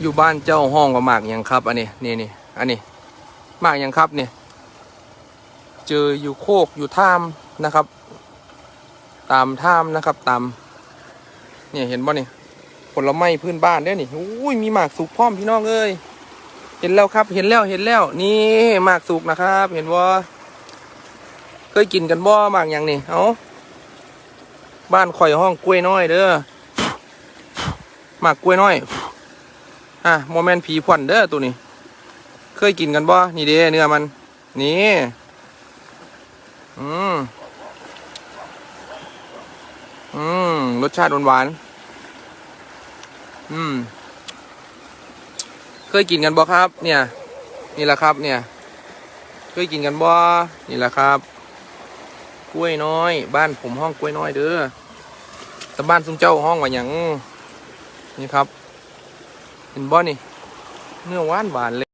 อยู่บ้านเจ้าห้องว่าหมากยังครับ อันนี้นี่นี่อันนี้หมากยังครับเนี่ยเจออยู่โคกอยู่ท่ามนะครับ ตามท่ามนะครับตาม เนี่ยเห็นบ่เนี่ยผลไม้พื้นบ้านเด้นี่อุ้ยมีหมากสุกพร้อมพี่น้องเอ้ยเห็นแล้วครับเห็นแล้วเห็นแล้ว นี่หมากสุกนะครับ เห็นว่าเคยกินกันบ่หมากหยังนี่เอาบ้านข่อยห้องกล้วยน้อยเด้อหมากกล้วยน้อย อะโมเมนต์ผีพ่อนเด้อตัวนี้ เคยกินกันบ่นี่เด้เนื้อมัน นี่ อืม อืม รสชาติหวานๆอืม เคยกินกันบ่ครับ เนี่ย นี่แหละครับ เนี่ย เคยกินกันบ่นี่แหละครับ กล้วยน้อย บ้านผมห้องกล้วยน้อยเด้อแต่บ้านซุ้มเจ้าห้องว่าหยังนี่ครับ เห็นบ่นี่เนื้อหวานหวานเลย